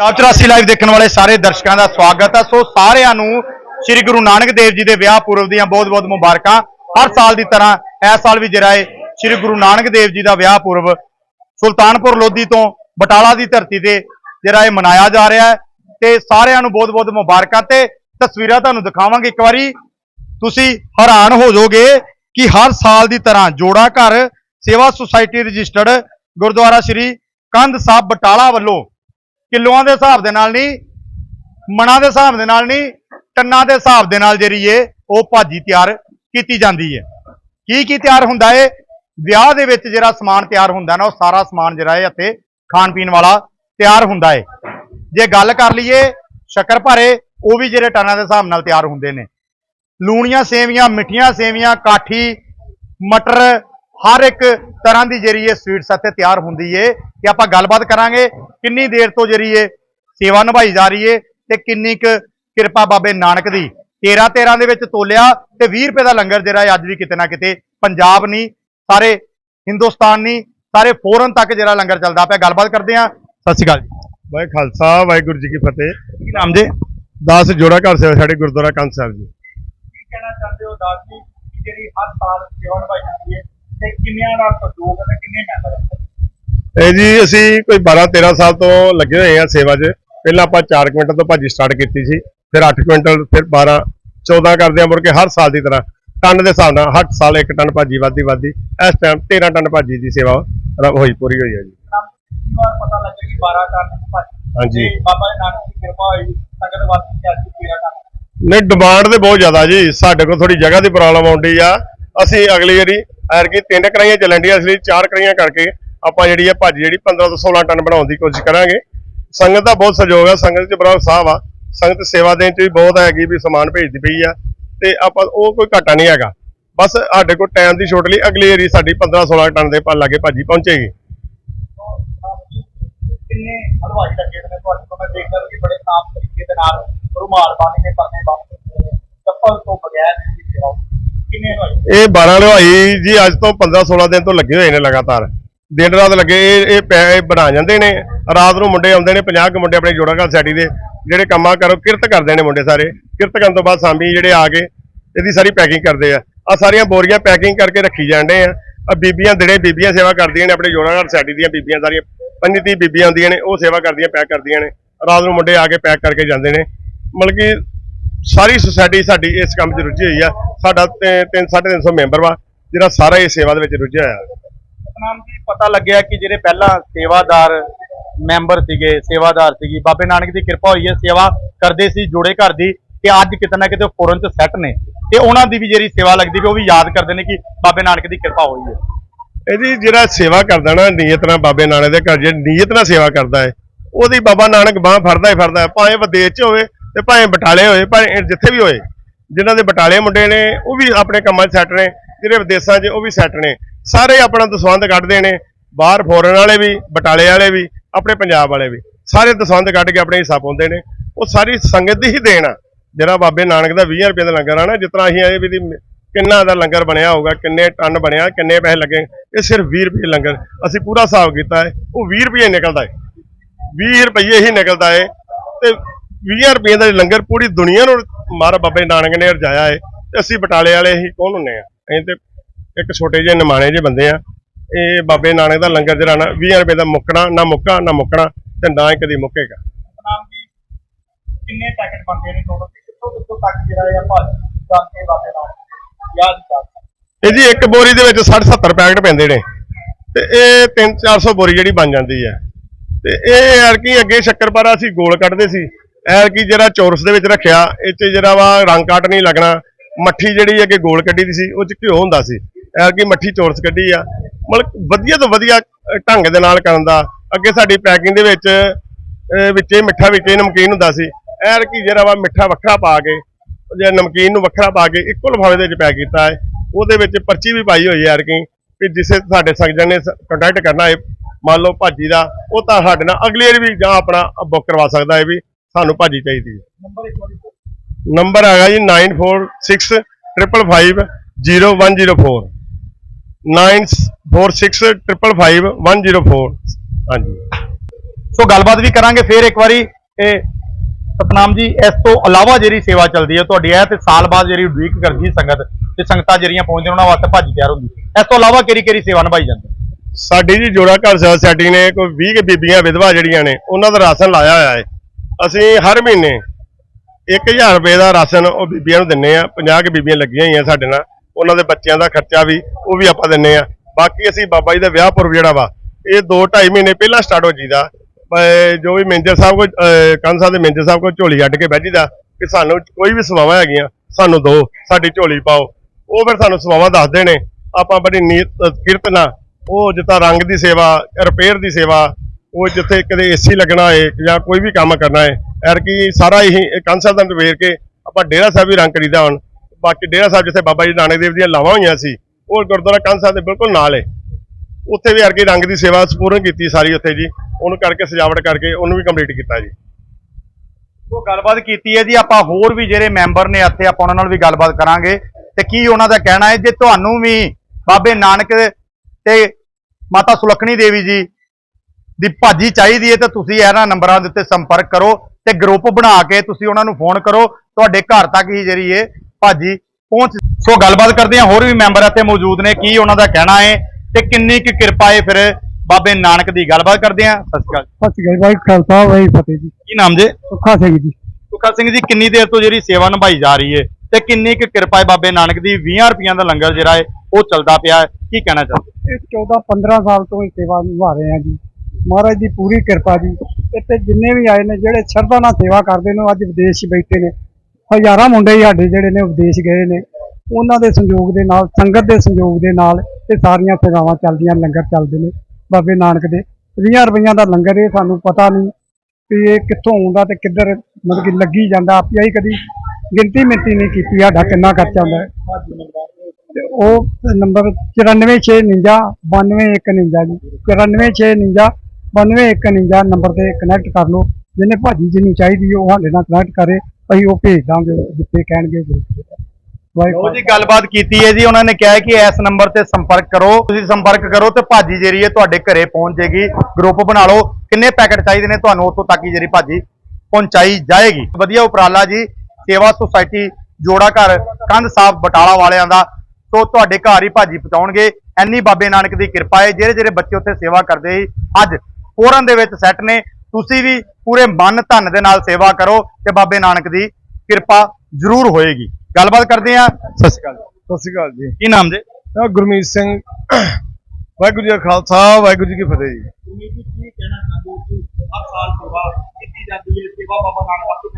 Punjab 84 live ਦੇਖਣ ਵਾਲੇ ਸਾਰੇ ਦਰਸ਼ਕਾਂ ਦਾ ਸਵਾਗਤ ਹੈ। ਸੋ ਸਾਰਿਆਂ ਨੂੰ ਸ੍ਰੀ ਗੁਰੂ ਨਾਨਕ ਦੇਵ ਜੀ ਦੇ ਵਿਆਹ ਪੁਰਬ ਦੀਆਂ ਬਹੁਤ-ਬਹੁਤ ਮੁਬਾਰਕਾਂ। ਹਰ ਸਾਲ ਦੀ ਤਰ੍ਹਾਂ ਇਸ ਸਾਲ ਵੀ ਜਿਹੜਾ ਹੈ ਸ੍ਰੀ ਗੁਰੂ ਨਾਨਕ ਦੇਵ ਜੀ ਦਾ ਵਿਆਹ ਪੁਰਬ ਸੁਲਤਾਨਪੁਰ ਲੋਧੀ ਤੋਂ ਬਟਾਲਾ ਦੀ ਧਰਤੀ ਤੇ ਜਿਹੜਾ ਇਹ ਮਨਾਇਆ ਜਾ ਰਿਹਾ ਹੈ। ਤੇ ਸਾਰਿਆਂ ਨੂੰ ਬਹੁਤ-ਬਹੁਤ ਮੁਬਾਰਕਾਂ ਤੇ ਤਸਵੀਰਾਂ ਤੁਹਾਨੂੰ ਦਿਖਾਵਾਂਗੇ ਇੱਕ ਵਾਰੀ। ਤੁਸੀਂ ਹੈਰਾਨ ਹੋ ਜਾਓਗੇ ਕਿ ਹਰ ਸਾਲ ਦੀ ਤਰ੍ਹਾਂ ਜੋੜਾ ਘਰ ਸੇਵਾ ਸੁਸਾਇਟੀ ਰਜਿਸਟਰਡ ਗੁਰਦੁਆਰਾ ਸ੍ਰੀ ਕੰਧ ਸਾਹਿਬ ਬਟਾਲਾ ਵੱਲੋਂ ਕਿਲੋਆਂ ਦੇ ਹਿਸਾਬ ਦੇ ਨਾਲ ਨਹੀਂ, ਮਣਾਂ ਦੇ ਹਿਸਾਬ ਦੇ ਨਾਲ ਨਹੀਂ, ਟੰਨਾਂ ਦੇ ਹਿਸਾਬ ਦੇ ਨਾਲ ਜਿਹੜੀ ਏ ਉਹ ਭਾਜੀ ਤਿਆਰ ਕੀਤੀ ਜਾਂਦੀ ਹੈ। ਕੀ ਕੀ ਤਿਆਰ ਹੁੰਦਾ ਏ? ਵਿਆਹ ਦੇ ਵਿੱਚ ਜਿਹੜਾ ਸਮਾਨ ਤਿਆਰ ਹੁੰਦਾ ਨਾ, ਉਹ ਸਾਰਾ ਸਮਾਨ ਜਿਹੜਾ ਏ ਅਤੇ ਖਾਣ ਪੀਣ ਵਾਲਾ ਤਿਆਰ ਹੁੰਦਾ ਏ। ਜੇ ਗੱਲ ਕਰ ਲਈਏ ਸ਼ੱਕਰ ਭਾਰੇ, ਉਹ ਵੀ ਜਿਹੜੇ ਟਨਾਂ ਦੇ ਹਿਸਾਬ ਨਾਲ ਤਿਆਰ ਹੁੰਦੇ ਨੇ। ਲੂਣੀਆਂ ਸੇਵੀਆਂ, ਮਿੱਠੀਆਂ ਸੇਵੀਆਂ, ਕਾਠੀ, ਮਟਰ ਹਰ ਇੱਕ ਤਰ੍ਹਾਂ ਦੀ ਜਿਹੜੀ ਇਹ ਸਵੀਟਸ ਇੱਥੇ ਤਿਆਰ ਹੁੰਦੀ ਏ ਤੇ ਆਪਾਂ ਗੱਲਬਾਤ ਕਰਾਂਗੇ ਕਿੰਨੀ ਦੇਰ ਤੋਂ ਜਿਹੜੀ ਇਹ ਸੇਵਾ ਨਿਭਾਈ ਜਾ ਰਹੀ ਏ ਤੇ ਕਿੰਨੀ ਕੁ ਕਿਰਪਾ ਬਾਬੇ ਨਾਨਕ ਦੀ। 13 13 ਦੇ ਵਿੱਚ ਤੋਲਿਆ ਤੇ 20 ਰੁਪਏ ਦਾ ਲੰਗਰ ਜਿਹੜਾ ਅੱਜ ਵੀ ਕਿਤੇ ਨਾ ਕਿਤੇ ਪੰਜਾਬ ਨਹੀਂ ਸਾਰੇ ਹਿੰਦੁਸਤਾਨ ਨਹੀਂ ਸਾਰੇ ਫੋਰਨ ਤੱਕ ਜਿਹੜਾ ਲੰਗਰ ਚੱਲਦਾ ਪਿਆ। ਗੱਲਬਾਤ ਕਰਦੇ ਆ ਸਤਿ ਸ਼੍ਰੀ ਅਕਾਲ ਜੀ। ਵਾਹਿ ਖਾਲਸਾ ਵਾਹਿਗੁਰੂ ਜੀ ਕੀ ਫਤਿਹ। ਕੀ ਨਾਮ ਜੇ? ਦਾਸ ਜੋੜਾ ਘਰ ਸੇਵਾ ਸਾਡੇ ਗੁਰਦੁਆਰਾ ਕੰਨ ਸਾਹਿਬ ਜੀ। ਕੀ ਕਹਿਣਾ ਚਾਹੁੰਦੇ ਹੋ ਦਾਸ ਜੀ ਕਿ ਜਿਹੜੀ ਹਰ ਸਾਲ ਸੇਵਾ ਨਿਭਾਈ ਜਾਂਦੀ ਹੈ ਤੇ ਕਿੰਨਿਆਂ ਦਾ ਸਹਿਯੋਗ ਹੈ ਕਿੰਨੇ ਮੈਂਬਰ ਇਹ ਜੀ ਅਸੀਂ ਕੋਈ 12 13 ਸਾਲ ਤੋਂ ਲੱਗੇ ਹੋਏ ਆ ਸੇਵਾ 'ਚ। ਪਹਿਲਾਂ ਆਪਾਂ 4 ਕੁਇੰਟਲ ਤੋਂ ਭਾਜੀ ਸਟਾਰਟ ਕੀਤੀ ਸੀ ਫਿਰ 8 ਕੁਇੰਟਲ ਫਿਰ 12 14 ਕਰਦੇ ਆ ਮੁੜ ਕੇ ਹਰ ਸਾਲ ਦੀ ਤਰ੍ਹਾਂ। ਟਨ ਦੇ ਹਿਸਾਬ ਨਾਲ ਹਰ ਸਾਲ 1 ਟਨ ਭਾਜੀ ਵੱਧਦੀ ਵੱਧਦੀ। ਇਸ ਟਾਈਮ 13 ਟਨ ਭਾਜੀ ਦੀ ਸੇਵਾ ਹੋਈ ਪੂਰੀ ਹੋਈ ਹੈ ਜੀ। ਪਤਾ ਲੱਗਿਆ ਕਿ 12 ਟਨ ਭਾਜੀ? ਹਾਂਜੀ। ਤੇ ਬਾਬਾ ਨਾਨਕ ਦੀ ਕਿਰਪਾ ਹੋਈ ਸੰਗਤ ਵਾਸਤੇ ਕਿ ਅੱਜ 13 ਟਨ? ਨਹੀਂ ਡਿਮਾਂਡ ਤੇ ਬਹੁਤ ਜ਼ਿਆਦਾ ਜੀ। ਸਾਡੇ ਕੋਲ ਥੋੜੀ ਜਗ੍ਹਾ ਦੀ ਪ੍ਰੋਬਲਮ ਆਉਂਦੀ ਆ। ਅਸੀਂ ਅਗਲੀ ਵਾਰੀ ਐਰਕੀ ਤਿੰਨ ਕਰਾਈਆਂ ਚੱਲਣ ਡੀਆਂ ਇਸ ਲਈ, ਚਾਰ ਕਰਾਈਆਂ ਕਰਕੇ ਆਪਾਂ ਜਿਹੜੀ ਆ ਭਾਜੀ ਜਿਹੜੀ 15 ਤੋਂ 16 ਟਨ ਬਣਾਉਣ ਦੀ ਕੋਸ਼ਿਸ਼ ਕਰਾਂਗੇ। ਸੰਗਤ ਦਾ ਬਹੁਤ ਸਹਿਯੋਗ ਆ, ਸੰਗਤ 'ਚ ਬੜਾ ਉਤਸ਼ਾਹ ਆ ਸੰਗਤ ਸੇਵਾ ਦੇਣ 'ਚ ਵੀ ਬਹੁਤ ਹੈਗੀ ਵੀ ਸਮਾਨ ਭੇਜਦੀ ਪਈ ਆ ਤੇ ਆਪਾਂ ਉਹ ਕੋਈ ਘਾਟਾ ਨਹੀਂ ਹੈਗਾ। ਬਸ ਸਾਡੇ ਕੋਲ ਟਾਈਮ ਦੀ ਛੋਟ ਲਈ ਅਗਲੀ ਏਰੀ ਸਾਡੀ 15 16 ਟਨ ਦੇ ਪਾ ਲਾਗੇ ਭਾਜੀ ਪਹੁੰਚੇਗੀ। ਕਿੰਨੇ ਹਲਵਾਈ ਲੱਗੇ ਨੇ ਤੁਹਾਡੇ ਮੈਂ ਦੇਖਦਾ ਕਿ ਬੜੇ ਸਾਫ਼ ਤਰੀਕੇ ਦੇ ਨਾਲ ਰੁਮਾਲ ਬੰਨ ਕੇ ਪਰਨੇ ਬੰਨ ਚੱਪਲ ਤੋਂ ਬਗੈਰ ਨਹੀਂ ਸੇਵਾ ਇਹ 12 ਹਲਵਾਈ ਜੀ ਅੱਜ ਤੋਂ 15 16 ਦਿਨ ਤੋਂ ਲੱਗੇ ਹੋਏ ਨੇ ਲਗਾਤਾਰ। ਦਿਨ ਰਾਤ ਲੱਗੇ, ਇਹ ਇਹ ਪੈ- ਬਣਾ ਜਾਂਦੇ ਨੇ। ਰਾਤ ਨੂੰ ਮੁੰਡੇ ਆਉਂਦੇ ਨੇ 50 ਕੁ ਮੁੰਡੇ ਆਪਣੇ ਜੋੜਾ ਘਰ ਸੈਟੀ ਦੇ, ਜਿਹੜੇ ਕੰਮਾਂ ਕਰੋ, ਕਿਰਤ ਕਰਦੇ ਨੇ ਮੁੰਡੇ ਸਾਰੇ। ਕਿਰਤ ਕਰਨ ਤੋਂ ਬਾਅਦ ਸਾਮੀ ਜਿਹੜੇ ਆ ਕੇ ਇਹਦੀ ਸਾਰੀ ਪੈਕਿੰਗ ਕਰਦੇ ਆ। ਆ ਸਾਰੀਆਂ ਬੋਰੀਆਂ ਪੈਕਿੰਗ ਕਰਕੇ ਰੱਖੀ ਜਾਂਦੇ ਆ। ਆ ਬੀਬੀਆਂ ਜਿਹੜੇ ਬੀਬੀਆਂ ਸੇਵਾ ਕਰਦੀਆਂ ਨੇ, ਆਪਣੇ ਜੋੜਾ ਘਰ ਸੈਟੀ ਦੀਆਂ ਬੀਬੀਆਂ ਸਾਰੀਆਂ। ਪੰਜੀ ਤੀਹ ਬੀਬੀਆਂ ਹੁੰਦੀਆਂ ਨੇ, ਉਹ ਸੇਵਾ ਕਰਦੀਆਂ ਪੈਕ ਕਰਦੀਆਂ ਨੇ। ਰਾਤ ਨੂੰ ਮੁੰਡੇ ਆ ਕੇ ਪੈਕ ਕਰਕੇ ਜਾਂਦੇ ਨੇ। ਮਤਲਬ ਕਿ ਸਾਰੀ ਸੁਸਾਇਟੀ ਸਾਡੀ ਇਸ ਕੰਮ 'ਚ ਰੁੱਝੀ ਹੋਈ ਆ। ਸਾਡਾ 3 350 ਮੈਂਬਰ ਵਾ ਜਿਹੜਾ ਸਾਰਾ ਇਹ ਸੇਵਾ ਦੇ ਵਿੱਚ ਰੁੱਝਿਆ ਹੋਇਆ। ਨਾਮ ਜੀ ਪਤਾ ਲੱਗਿਆ ਕਿ ਜਿਹੜੇ ਪਹਿਲਾਂ ਸੇਵਾਦਾਰ ਮੈਂਬਰ ਸੀਗੇ ਸੇਵਾਦਾਰ ਸੀਗੀ ਬਾਬੇ ਨਾਨਕ ਦੀ ਕਿਰਪਾ ਹੋਈ ਹੈ ਸੇਵਾ ਕਰਦੇ ਸੀ ਜੋੜੇ ਘਰ ਦੀ ਤੇ ਅੱਜ ਕਿਤੇ ਨਾ ਕਿਤੇ ਫੋਰਨ ਚ ਸੈੱਟ ਨੇ। ਤੇ ਉਹਨਾਂ ਦੀ ਵੀ ਜਿਹੜੀ ਸੇਵਾ ਲੱਗਦੀ ਵੀ ਉਹ ਵੀ ਯਾਦ ਕਰਦੇ ਨੇ ਕਿ ਬਾਬੇ ਨਾਨਕ ਦੀ ਕਿਰਪਾ ਹੋਈ ਹੈ। ਇਹਦੀ ਜਿਹੜਾ ਸੇਵਾ ਕਰਦਾ ਨਾ ਨੀਅਤ ਨਾਲ ਬਾਬੇ ਨਾਨਕ ਦੇ ਘਰ ਜੇ ਨੀਅਤ ਨਾਲ ਸੇਵਾ ਕਰਦਾ ਹੈ ਉਹਦੀ ਬਾਬਾ ਨਾਨਕ ਬਾਹ ਫੜਦਾ ਹੀ ਫੜਦਾ ਹੈ ਭਾਵੇਂ ਵਿਦੇਸ਼ 'ਚ ਹੋਵੇ ਤੇ ਭਾਵੇਂ ਬਟਾਲੇ ਹੋਏ, ਭਾਵੇਂ ਜਿੱਥੇ ਵੀ ਹੋਏ, ਜਿਨ੍ਹਾਂ ਦੇ ਬਟਾਲੇ ਮੁੰਡੇ ਨੇ, ਉਹ ਵੀ ਆਪਣੇ ਕੰਮਾਂ 'ਚ ਸੈੱਟ ਨੇ, ਜਿਹੜੇ ਵਿਦੇਸ਼ਾਂ 'ਚ ਉਹ ਵੀ ਸੈੱਟ ਨੇ। ਸਾਰੇ ਆਪਣਾ ਦਸਵੰਧ ਕੱਢਦੇ ਨੇ, ਬਾਹਰ ਫੋਰਨ ਵਾਲੇ ਵੀ, ਬਟਾਲੇ ਵਾਲੇ ਵੀ, ਆਪਣੇ ਪੰਜਾਬ ਵਾਲੇ ਵੀ। ਸਾਰੇ ਦਸਵੰਧ ਕੱਢ ਕੇ ਆਪਣੇ ਹਿੱਸਾ ਪਾਉਂਦੇ ਨੇ। ਉਹ ਸਾਰੀ ਸੰਗਤ ਦੀ ਹੀ ਦੇਣ ਆ। ਜਿਹੜਾ ਬਾਬੇ ਨਾਨਕ ਦਾ 20 ਰੁਪਏ ਦਾ ਲੰਗਰ ਆ ਨਾ, ਜਿਸ ਤਰ੍ਹਾਂ ਅਸੀਂ ਇਹ ਵੀ ਕਿੰਨਾ ਦਾ ਲੰਗਰ ਬਣਿਆ ਹੋਊਗਾ, ਕਿੰਨੇ ਟਨ ਬਣਿਆ, ਕਿੰਨੇ ਪੈਸੇ ਲੱਗੇ, ਇਹ ਸਿਰਫ 20 ਰੁਪਏ ਲੰਗਰ। ਅਸੀਂ ਪੂਰਾ ਹਿਸਾਬ ਕੀਤਾ ਹੈ, ਉਹ 20 ਰੁਪਏ ਨਿਕਲਦਾ ਹੈ। 20 ਰੁਪਏ ਹੀ ਨਿਕਲਦਾ ਹੈ। ਤੇ 20 ਰੁਪਏ ਦਾ ਲੰਗਰ ਪੂਰੀ ਦੁਨੀਆ ਨੂੰ ਮਾਰਾ ਬਾਬੇ ਨਾਨਕ ਨੇ ਰਜਾਇਆ ਹੈ ਤੇ ਅਸੀਂ ਬਟਾਲੇ ਵਾਲੇ ਹੀ ਕੌਣ ਹੁੰਨੇ ਆ? ਅਸੀਂ ਤੇ ਇੱਕ ਛੋਟੇ ਜਿਹੇ ਨਿਮਾਣੇ ਜਿਹੇ ਬੰਦੇ ਆ। ਇਹ ਬਾਬੇ ਨਾਨਕ ਦਾ ਲੰਗਰ ਜਿਹੜਾ ਨਾ 20 ਰੁਪਏ ਦਾ ਮੁੱਕਣਾ ਨਾ ਮੁੱਕਾ ਨਾ ਮੁੱਕਣਾ ਤੇ ਨਾ ਹੀ ਕਦੀ ਮੁੱਕੇਗਾ। ਨਾਮ ਜੀ ਕਿੰਨੇ ਪੈਕੇਟ ਬਣਦੇ ਨੇ ਟੋਟਲ ਕਿੱਥੋਂ ਕਿੱਥੋਂ ਤੱਕ ਜਿਹੜਾ ਇਹ ਭਾਜੀ ਜਾਂਦੇ ਬਾਬੇ ਨਾਨਕ ਯਾਦ ਕਰ ਇਹ ਜੀ ਇੱਕ ਬੋਰੀ ਦੇ ਵਿੱਚ 60 70 ਪੈਕਟ ਪੈਂਦੇ ਨੇ। ਤੇ ਇਹ 3 400 ਬੋਰੀ ਜਿਹੜੀ ਬਣ ਜਾਂਦੀ ਹੈ ਤੇ ਇਹ ਯਾਰ ਕੀ ਅੱਗੇ ਸ਼ੱਕਰਪਾਰਾ ਅਸੀਂ ਗੋਲ ਕੱਢਦੇ ਸੀ। ਐਰ ਕਿ ਜਿਹੜਾ ਚੌਰਸ ਦੇ ਵਿੱਚ ਰੱਖਿਆ ਇਹ 'ਚ ਜਿਹੜਾ ਵਾ ਰੰਗ ਕਾਟ ਨਹੀਂ ਲੱਗਣਾ ਮੱਠੀ ਜਿਹੜੀ ਅੱਗੇ ਗੋਲ ਕੱਢੀ ਦੀ ਸੀ ਉਹ 'ਚ ਘਿਓ ਹੁੰਦਾ ਸੀ। ਐਰ ਕਿ ਮੱਠੀ ਚੌਰਸ ਕੱਢੀ ਆ। ਮਤਲਬ ਵਧੀਆ ਤੋਂ ਵਧੀਆ ਢੰਗ ਦੇ ਨਾਲ ਕਰਨ ਦਾ। ਅੱਗੇ ਸਾਡੀ ਪੈਕਿੰਗ ਦੇ ਵਿੱਚ ਅ, ਵਿੱਚੇ ਮਿੱਠਾ ਵਿੱਚੇ ਨਮਕੀਨ ਹੁੰਦਾ ਸੀ। ਐਰ ਕੀ ਜਿਹੜਾ ਵਾ ਮਿੱਠਾ ਵੱਖਰਾ ਪਾ ਕੇ ਜੇ ਨਮਕੀਨ ਨੂੰ ਵੱਖਰਾ ਪਾ ਕੇ ਇੱਕੋ ਲਿਫਾਫੇ ਦੇ ਵਿੱਚ ਪੈਕ ਕੀਤਾ ਹੈ। ਉਹਦੇ ਵਿੱਚ ਪਰਚੀ ਵੀ ਪਾਈ ਹੋਈ ਹੈ ਯਾਰ ਕਿ ਵੀ ਜਿਸੇ ਸਾਡੇ ਸੱਜਣ ਨੇ ਕੰਟੈਕਟ ਕਰਨਾ ਹੈ ਮੰਨ ਲਓ ਭਾਜੀ ਦਾ ਉਹ ਤਾਂ ਸਾਡੇ ਨਾਲ ਅਗਲੀ ਵਾਰੀ ਵੀ ਜਾਂ ਆਪਣਾ ਬੁੱਕ ਕਰਵਾ ਸਕਦਾ ਹੈ ਵੀ। ਸਾਨੂੰ ਭਾਜੀ ਚਾਹੀਦੀ ਹੈ। ਨੰਬਰ ਇੱਕ ਵਾਰੀ ਨੰਬਰ ਹੈਗਾ ਜੀ 9465550104 9465550104 ਹਾਂਜੀ। ਸੋ ਗੱਲਬਾਤ ਵੀ ਕਰਾਂਗੇ ਫਿਰ ਇੱਕ ਵਾਰੀ। ਇਹ ਸਤਨਾਮ ਜੀ ਇਸ ਤੋਂ ਇਲਾਵਾ ਜਿਹੜੀ ਸੇਵਾ ਚੱਲਦੀ ਹੈ ਤੁਹਾਡੀ ਇਹ ਤੇ ਸਾਲ ਬਾਅਦ ਜਿਹੜੀ ਉਡੀਕ ਕਰਦੀ ਸੰਗਤ ਤੇ ਸੰਗਤਾਂ ਜਿਹੜੀਆਂ ਪਹੁੰਚਦੀਆਂ ਉਹਨਾਂ ਵਾਸਤੇ ਭਾਜੀ ਤਿਆਰ ਹੁੰਦੀ ਇਸ ਤੋਂ ਇਲਾਵਾ ਕਿਹੜੀ ਕਿਹੜੀ ਸੇਵਾ ਨਿਭਾਈ ਜਾਂਦੀ? ਸਾਡੀ ਜੀ ਜੋੜਾ ਘਰ ਸੋਸਾਇਟੀ ਨੇ ਕੋਈ 20 ਕੁ ਬੀਬੀਆਂ ਵਿਧਵਾ ਜਿਹੜੀਆਂ ਨੇ ਉਹਨਾਂ ਦਾ ਰਾਸ਼ਨ ਲਾਇਆ ਹੋਇਆ ਹੈ। ਅਸੀਂ ਹਰ ਮਹੀਨੇ 1000 ਰੁਪਏ ਦਾ ਰਾਸ਼ਨ ਉਹ ਬੀਬੀਆਂ ਨੂੰ ਦਿੰਨੇ ਆ 50 ਕੁ ਬੀਬੀਆਂ ਲੱਗੀਆਂ ਹੋਈਆਂ ਸਾਡੇ ਨਾਲ, ਉਹਨਾਂ ਦੇ ਬੱਚਿਆਂ ਦਾ ਖਰਚਾ ਵੀ, ਉਹ ਵੀ ਆਪਾਂ ਦਿੰਨੇ ਆ। ਬਾਕੀ ਅਸੀਂ ਬਾਬਾ ਜੀ ਦਾ ਵਿਆਹ ਪੁਰਬ ਜਿਹੜਾ ਵਾ, ਇਹ 2.5 ਮਹੀਨੇ ਪਹਿਲਾਂ ਸਟਾਰਟ ਹੋ ਜੀਦਾ ਜੋ ਵੀ ਮੈਨੇਜਰ ਸਾਹਿਬ ਕੋ ਕੰਨ ਸਾਹਿਬ ਦੇ ਮੈਨੇਜਰ ਸਾਹਿਬ ਕੋ ਝੋਲੀ ਅੱਡ ਕੇ ਬਹਿ ਜੀਦਾ ਕਿ ਸਾਨੂੰ ਕੋਈ ਵੀ ਸੇਵਾਵਾਂ ਹੈਗੀਆਂ, ਸਾਨੂੰ ਦੋ, ਸਾਡੀ ਝੋਲੀ ਪਾਓ। ਉਹ ਫਿਰ ਸਾਨੂੰ ਸੇਵਾਵਾਂ ਦੱਸਦੇ ਨੇ ਆਪਾਂ ਬੜੀ ਨੀਤ ਅਹ ਕਿਰਤ ਨਾਲ ਉਹ ਜਿੱਦਾਂ ਰੰਗ ਦੀ ਸੇਵਾ ਰਿਪੇਅਰ ਦੀ ਸੇਵਾ ਉਹ ਜਿੱਥੇ ਕਦੇ ਏਸੀ ਲੱਗਣਾ ਹੈ ਜਾਂ ਕੋਈ ਵੀ ਕੰਮ ਕਰਨਾ ਹੈ ਐਰਕੀ ਸਾਰਾ ਹੀ ਕੰਨ ਸਾਹਿਬ ਦਾ ਵੇਰ ਕੇ ਆਪਾਂ ਡੇਰਾ ਸਾਹਿਬ ਵੀ ਰੰਗ ਕਰੀਦਾ ਹੁਣ। ਬਾਕੀ ਡੇਰਾ ਸਾਹਿਬ ਜਿੱਥੇ ਬਾਬਾ ਜੀ ਨਾਨਕ ਦੇਵ ਦੀਆਂ ਲਾਵਾਂ ਹੋਈਆਂ ਸੀ, ਉਹ ਗੁਰਦੁਆਰਾ ਕੰਨ ਸਾਹਿਬ ਦੇ ਬਿਲਕੁਲ ਨਾਲ ਹੈ ਉੱਥੇ ਵੀ ਅਰਗੀ ਰੰਗ ਦੀ ਸੇਵਾ ਸੰਪੂਰਨ ਕੀਤੀ ਸਾਰੀ ਉੱਥੇ ਜੀ, ਉਹਨੂੰ ਕਰਕੇ ਸਜਾਵਟ ਕਰਕੇ ਉਹਨੂੰ ਵੀ ਕੰਪਲੀਟ ਕੀਤਾ ਜੀ। ਉਹ ਗੱਲਬਾਤ ਕੀਤੀ ਹੈ ਜੀ, ਆਪਾਂ ਹੋਰ ਵੀ ਜਿਹੜੇ ਮੈਂਬਰ ਨੇ ਇੱਥੇ, ਆਪਾਂ ਉਹਨਾਂ ਨਾਲ ਵੀ ਗੱਲਬਾਤ ਕਰਾਂਗੇ। ਤੇ ਕੀ ਉਹਨਾਂ ਦਾ ਕਹਿਣਾ ਹੈ, ਜੇ ਤੁਹਾਨੂੰ ਵੀ ਬਾਬੇ ਨਾਨਕ ਤੇ ਮਾਤਾ ਸੁਲੱਖਣੀ ਦੇਵੀ ਜੀ ਦੀ ਭਾਜੀ ਚਾਹੀਦੀ ਹੈ ਤਾਂ ਤੁਸੀਂ ਇਹਨਾਂ ਨੰਬਰਾਂ ਦੇ ਉੱਤੇ ਸੰਪਰਕ ਕਰੋ ਤੇ ਗਰੁੱਪ ਬਣਾ ਕੇ ਤੁਸੀਂ ਉਹਨਾਂ ਨੂੰ ਫੋਨ ਕਰੋ। ਤੁਹਾਡੇ ਘਰ ਤੱਕ ਹੀ ਜਿਹੜੀ ਹੈ ਭਾਜੀ ਪਹੁੰਚ ਸੋ ਗੱਲਬਾਤ ਕਰਦੇ ਹਾਂ ਹੋਰ ਵੀ ਮੈਂਬਰ ਇੱਥੇ ਮੌਜੂਦ ਨੇ ਕੀ ਉਹਨਾਂ ਦਾ ਕਹਿਣਾ ਹੈ ਤੇ ਕਿੰਨੀ ਕੁ ਕਿਰਪਾ ਹੈ ਫਿਰ ਬਾਬੇ ਨਾਨਕ ਦੀ। ਗੱਲਬਾਤ ਕਰਦੇ ਹਾਂ। ਸਤਿ ਸ਼੍ਰੀ ਅਕਾਲ ਸਤਿ ਸ਼੍ਰੀ ਅਕਾਲ ਭਾਈ ਖਾਲਸਾ ਵਾਹਿ ਫਤਿਹ ਜੀ। ਕੀ ਨਾਮ ਜੇ? ਸੁੱਖਾ ਸਿੰਘ ਜੀ। ਸੁਖਾ ਸਿੰਘ ਜੀ ਕਿੰਨੀ ਦੇਰ ਤੋਂ ਜਿਹੜੀ ਸੇਵਾ ਨਿਭਾਈ ਜਾ ਰਹੀ ਹੈ ਤੇ ਕਿੰਨੀ ਕੁ ਕਿਰਪਾ ਹੈ ਬਾਬੇ ਨਾਨਕ ਦੀ? 20 ਰੁਪਈਆਂ ਦਾ ਲੰਗਰ ਜਿਹੜਾ ਹੈ ਉਹ ਚੱਲਦਾ ਪਿਆ ਹੈ। ਕੀ ਕਹਿਣਾ ਚਾਹੁੰਦੇ ਇਹ 14 15 ਸਾਲ ਤੋਂ ਹੀ ਸੇਵਾ ਨਿਭਾ ਰਹੇ ਹਾਂ ਜੀ। ਮਹਾਰਾਜ ਦੀ ਪੂਰੀ ਕਿਰਪਾ ਜੀ। ਇੱਥੇ ਜਿੰਨੇ ਵੀ ਆਏ ਨੇ, ਜਿਹੜੇ ਸ਼ਰਧਾ ਨਾਲ ਸੇਵਾ ਕਰਦੇ ਨੇ, ਉਹ ਅੱਜ ਵਿਦੇਸ਼ 'ਚ ਬੈਠੇ ਨੇ। ਹਜ਼ਾਰਾਂ ਮੁੰਡੇ ਹੀ ਸਾਡੇ ਜਿਹੜੇ ਨੇ, ਉਹ ਵਿਦੇਸ਼ ਗਏ ਨੇ। ਉਹਨਾਂ ਦੇ ਸੰਯੋਗ ਦੇ ਨਾਲ, ਸੰਗਤ ਦੇ ਸੰਯੋਗ ਦੇ ਨਾਲ ਇਹ ਸਾਰੀਆਂ ਸੇਵਾਵਾਂ ਚੱਲਦੀਆਂ, ਲੰਗਰ ਚੱਲਦੇ ਨੇ। ਬਾਬੇ ਨਾਨਕ ਦੇ 20 ਰੁਪਈਆਂ ਦਾ ਲੰਗਰ ਇਹ ਸਾਨੂੰ ਪਤਾ ਨਹੀਂ ਵੀ ਇਹ ਕਿੱਥੋਂ ਆਉਂਦਾ ਤੇ ਕਿੱਧਰ ਮਤਲਬ ਕਿ ਲੱਗੀ ਜਾਂਦਾ। ਆਪਿਆ ਹੀ ਕਦੀ ਗਿਣਤੀ ਮਿੰਤੀ ਨਹੀਂ ਕੀਤੀ ਸਾਡਾ ਕਿੰਨਾ ਖਰਚਾ ਹੁੰਦਾ ਹੈ। ਉਹ ਨੰਬਰ 94649 92149 ਜੀ। 94649 92149 ਨੰਬਰ ਤੇ ਕਨੈਕਟ ਕਰ ਲਓ। ਜਿਹਨੇ ਭਾਜੀ ਜਿਹਨੂੰ ਚਾਹੀਦੀ ਉਹ ਸਾਡੇ ਨਾਲ ਕਨੈਕਟ ਕਰੇ। ਅਸੀਂ ਉਹ ਭੇਜ ਦਾਂਗੇ ਜਿੱਥੇ ਕਹਿਣਗੇ ਵਾਹਿਗੁਰੂ ਜੀ ਗੱਲਬਾਤ ਕੀਤੀ ਹੈ ਜੀ। ਉਹਨਾਂ ਨੇ ਕਿਹਾ ਕਿ ਇਸ ਨੰਬਰ ਤੇ ਸੰਪਰਕ ਕਰੋ। ਤੁਸੀਂ ਸੰਪਰਕ ਕਰੋ ਤੇ ਭਾਜੀ ਜਿਹੜੀ ਹੈ ਤੁਹਾਡੇ ਘਰੇ ਪਹੁੰਚ ਜਾਏਗੀ। ਗਰੁੱਪ ਬਣਾ ਲਓ। ਕਿੰਨੇ ਪੈਕਟ ਚਾਹੀਦੇ ਨੇ ਤੁਹਾਨੂੰ ਉੱਥੋਂ ਤੱਕ ਹੀ ਜਿਹੜੀ ਭਾਜੀ ਪਹੁੰਚਾਈ ਜਾਏਗੀ? ਵਧੀਆ ਉਪਰਾਲਾ ਜੀ। ਸੇਵਾ ਸੁਸਾਇਟੀ ਜੋੜਾ ਘਰ ਕੰਧ ਸਾਹਿਬ ਬਟਾਲਾ ਵਾਲਿਆਂ ਦਾ। ਸੋ ਤੁਹਾਡੇ ਘਰ ਹੀ ਭਾਜੀ ਪਹੁੰਚਾਉਣਗੇ। ਐਨੀ ਬਾਬੇ ਨਾਨਕ ਦੀ ਕਿਰਪਾ ਹੈ। ਜਿਹੜੇ ਜਿਹੜੇ ਬੱਚੇ ਉੱਥੇ ਸੇਵਾ ਕਰਦੇ ਸੀ ਅੱਜ ਫੋਰਨ ਦੇ ਵਿੱਚ ਸੈੱਟ ਨੇ। ਤੁਸੀਂ ਵੀ ਪੂਰੇ ਮਨ ਧਨ ਦੇ ਨਾਲ ਸੇਵਾ ਕਰੋ ਤੇ ਬਾਬੇ ਨਾਨਕ ਦੀ ਕਿਰਪਾ ਜ਼ਰੂਰ ਹੋਏਗੀ। ਗੱਲਬਾਤ ਕਰਦੇ ਹਾਂ। ਸਤਿ ਸ਼੍ਰੀ ਅਕਾਲ ਸਤਿ ਸ਼੍ਰੀ ਅਕਾਲ ਜੀ। ਕੀ ਨਾਮ ਜੀ? ਮੈਂ ਗੁਰਮੀਤ ਸਿੰਘ। ਵਾਹਿਗੁਰੂ ਜੀ ਕਾ ਖਾਲਸਾ ਵਾਹਿਗੁਰੂ ਜੀ ਕੀ ਫਤਿਹ ਜੀ। ਕੀ ਕਹਿਣਾ ਚਾਹੁੰਦੇ ਹੋ ਕਿ ਹਰ ਸਾਲ ਸੇਵਾ ਕੀਤੀ ਜਾਂਦੀ ਹੈ ਸੇਵਾ ਬਾਬਾ ਨਾਨਕ ਵਾਸਤੇ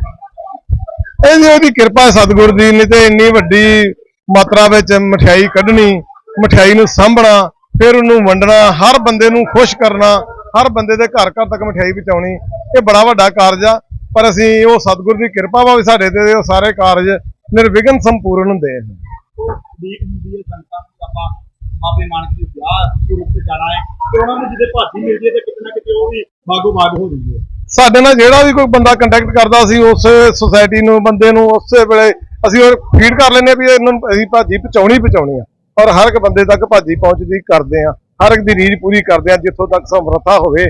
ਇਹ ਜੀ ਉਹਦੀ ਕਿਰਪਾ ਸਤਿਗੁਰ ਦੀ ਨਹੀਂ ਤੇ ਇੰਨੀ ਵੱਡੀ ਮਾਤਰਾ ਵਿੱਚ ਮਠਿਆਈ ਕੱਢਣੀ ਮਠਿਆਈ ਨੂੰ ਸਾਂਭਣਾ ਫਿਰ ਉਹਨੂੰ ਵੰਡਣਾ ਹਰ ਬੰਦੇ ਨੂੰ ਖੁਸ਼ ਕਰਨਾ ਹਰ ਬੰਦੇ ਦੇ ਘਰ ਘਰ ਤੱਕ ਮਠਿਆਈ ਪਹੁੰਚਾਉਣੀ ਇਹ ਬੜਾ ਵੱਡਾ ਕਾਰਜ ਆ। ਪਰ ਅਸੀਂ ਉਹ ਸਤਿਗੁਰ ਦੀ ਕਿਰਪਾ ਵਾ ਵੀ ਸਾਡੇ ਤੇ ਉਹ ਸਾਰੇ ਕਾਰਜ ਨਿਰਵਿਘਨ ਸੰਪੂਰਨ ਹੁੰਦੇ ਆ। ਉਡੀਕ ਹੁੰਦੀ ਹੈ ਸੰਤਾਂ ਨੂੰ ਆਪਾਂ ਬਾਬੇ ਨਾਨਕ ਦੇ ਵਿਆਹ ਦੇ ਰੂਪ ਚ ਜਾਣਾ ਹੈ ਤੇ ਉਹਨਾਂ ਨੂੰ ਜਿਹਦੇ ਭਾਜੀ ਮਿਲਦੀ ਹੈ ਤੇ ਕਿਤੇ ਨਾ ਕਿਤੇ ਉਹ ਵੀ ਬਾਗੋ ਬਾਗ ਹੋ ਜਾਂਦੀ ਹੈ। ਸਾਡੇ ਨਾਲ ਜਿਹੜਾ ਵੀ ਕੋਈ ਬੰਦਾ ਕੰਟੈਕਟ ਕਰਦਾ ਸੀ ਉਸ ਸੁਸਾਇਟੀ ਨੂੰ ਬੰਦੇ ਨੂੰ ਉਸੇ ਵੇਲੇ ਅਸੀਂ ਉਹ ਫੀਡ ਕਰ ਲੈਂਦੇ ਵੀ ਇਹਨਾਂ ਨੂੰ ਅਸੀਂ ਭਾਜੀ ਪਹੁੰਚਾਉਣੀ ਪਹੁੰਚਾਉਣੀ ਆ। ਔਰ ਹਰ ਇੱਕ ਬੰਦੇ ਤੱਕ ਭਾਜੀ ਪਹੁੰਚਦੀ ਕਰਦੇ ਆ ਹਰ ਇੱਕ ਦੀ ਰੀਝ ਪੂਰੀ ਕਰਦੇ ਆ, ਜਿੱਥੋਂ ਤੱਕ ਸਮਰੱਥਾ ਹੋਵੇ।